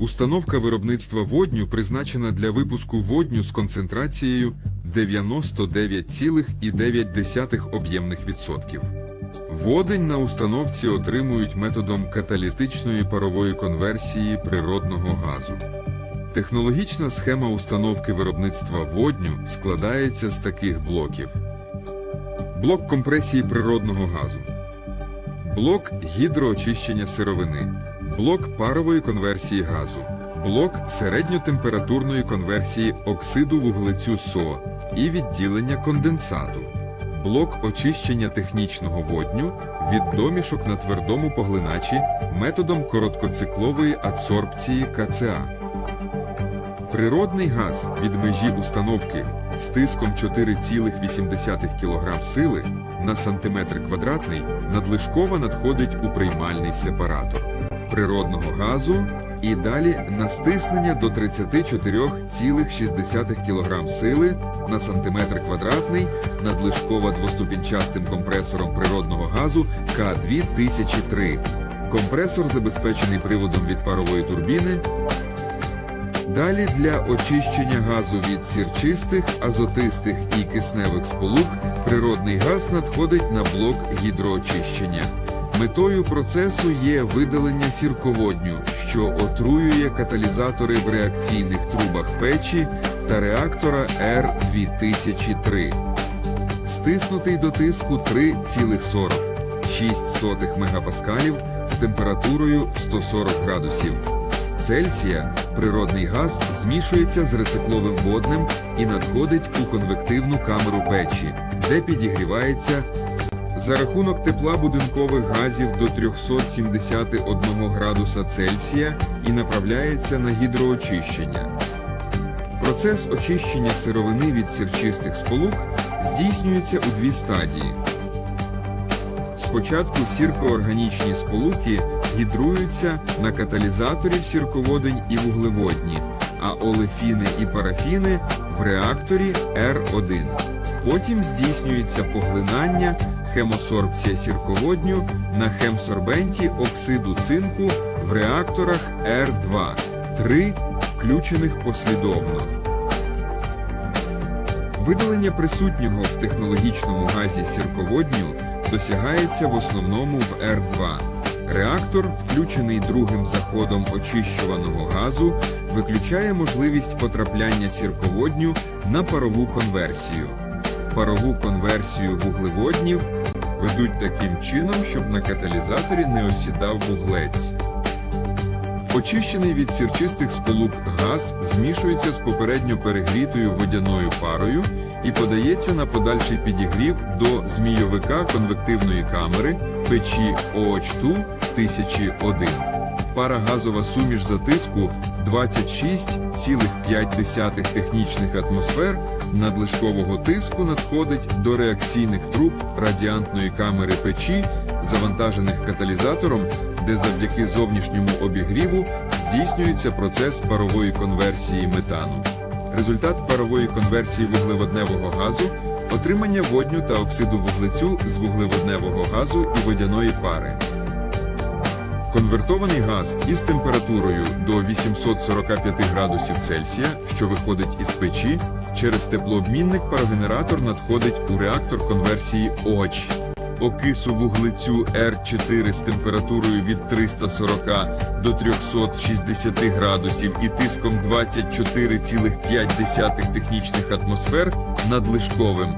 Установка виробництва водню призначена для випуску водню з концентрацією 99,9 об'ємних відсотків. Водень на установці отримують методом каталітичної парової конверсії природного газу. Технологічна схема установки виробництва водню складається з таких блоків: блок компресії природного газу, блок гідроочищення сировини, блок парової конверсії газу, блок середньотемпературної конверсії оксиду вуглецю СО і відділення конденсату, блок очищення технічного водню від домішок на твердому поглиначі методом короткоциклової адсорбції КЦА. Природний газ від межі установки з тиском 4,8 кг сили на сантиметр квадратний надлишково надходить у приймальний сепаратор природного газу і далі на стиснення до 34,6 кг сили на сантиметр квадратний надлишково двоступінчастим компресором природного газу К2003. Компресор забезпечений приводом від парової турбіни Далі для очищення газу від сірчистих, азотистих і кисневих сполук природний газ надходить на блок гідроочищення. Метою процесу є видалення сірководню, що отруює каталізатори в реакційних трубах печі та реактора R2003. Стиснутий до тиску 3,46 мегапаскалів з температурою 140 градусів. Цельсія природний газ змішується з рецикловим воднем і надходить у конвективну камеру печі, де підігрівається за рахунок тепла будинкових газів до 371 градуса Цельсія і направляється на гідроочищення. Процес очищення сировини від сірчистих сполук здійснюється у дві стадії. Спочатку сіркоорганічні сполуки гідруються на каталізаторі в сірководень і вуглеводні, а олефіни і парафіни в реакторі R1. Потім здійснюється поглинання, хемосорбція сірководню на хемсорбенті оксиду цинку в реакторах R2, три включених послідовно. Видалення присутнього в технологічному газі сірководню досягається в основному в R2. Реактор, включений другим заходом очищуваного газу, виключає можливість потрапляння сірководню на парову конверсію. Парову конверсію вуглеводнів ведуть таким чином, щоб на каталізаторі не осідав вуглець. Очищений від сірчистих сполук газ змішується з попередньо перегрітою водяною парою і подається на подальший підігрів до змійовика конвективної камери печі OH2 1001. Парагазова суміш затиску 26,5 технічних атмосфер надлишкового тиску надходить до реакційних труб радіантної камери печі, завантажених каталізатором, де завдяки зовнішньому обігріву здійснюється процес парової конверсії метану. Результат парової конверсії вуглеводневого газу отримання водню та оксиду вуглецю з вуглеводневого газу і водяної пари. Конвертований газ із температурою до 845 градусів Цельсія, що виходить із печі, через теплообмінник парогенератор надходить у реактор конверсії ОЧ. Окису вуглецю R4 з температурою від 340 до 360 градусів і тиском 24,5 технічних атмосфер надлишковим.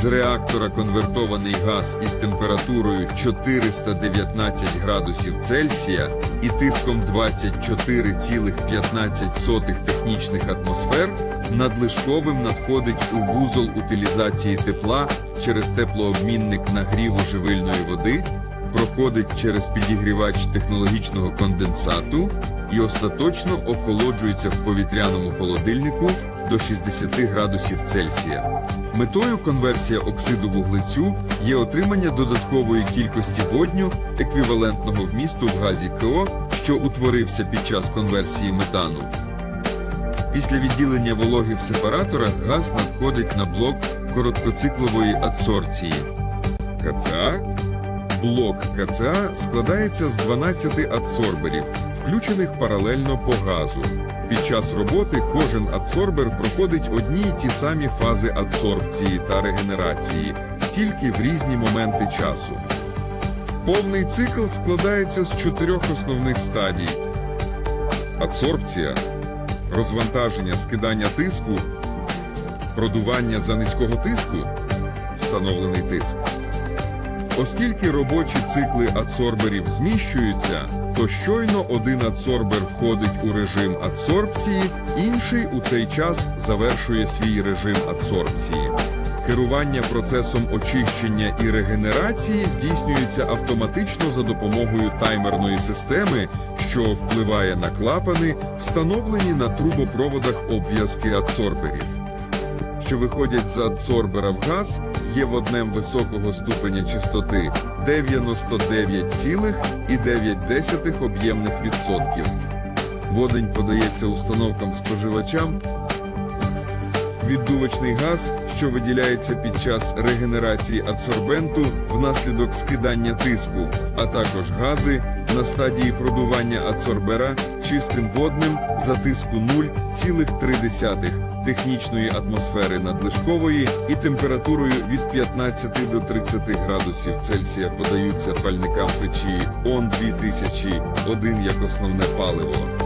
З реактора конвертований газ із температурою 419 градусів Цельсія і тиском 24,15 технічних атмосфер надлишковим надходить у вузол утилізації тепла через теплообмінник нагріву живильної води, проходить через підігрівач технологічного конденсату і остаточно охолоджується в повітряному холодильнику до 60 градусів Цельсія. Метою конверсія оксиду вуглецю є отримання додаткової кількості водню, еквівалентного вмісту в газі КО, що утворився під час конверсії метану. Після відділення вологи в сепараторах газ надходить на блок короткоциклової адсорції КЦА Блок КЦА складається з 12 адсорберів, включених паралельно по газу. Під час роботи кожен адсорбер проходить одні й ті самі фази адсорбції та регенерації, тільки в різні моменти часу. Повний цикл складається з чотирьох основних стадій: адсорбція, розвантаження скидання тиску, продування за низького тиску, встановлений тиск. Оскільки робочі цикли адсорберів зміщуються, то щойно один адсорбер входить у режим адсорбції, інший у цей час завершує свій режим адсорбції. Керування процесом очищення і регенерації здійснюється автоматично за допомогою таймерної системи, що впливає на клапани, встановлені на трубопроводах обв'язки адсорберів що виходять з адсорбера в газ, є воднем високого ступеня чистоти 99,9 об'ємних відсотків. Водень подається установкам споживачам. Віддувочний газ, що виділяється під час регенерації адсорбенту внаслідок скидання тиску, а також гази на стадії продування адсорбера чистим водним за тиску 0,3 технічної атмосфери надлишкової і температурою від 15 до 30 градусів Цельсія подаються пальникам печі ОН-2001 як основне паливо.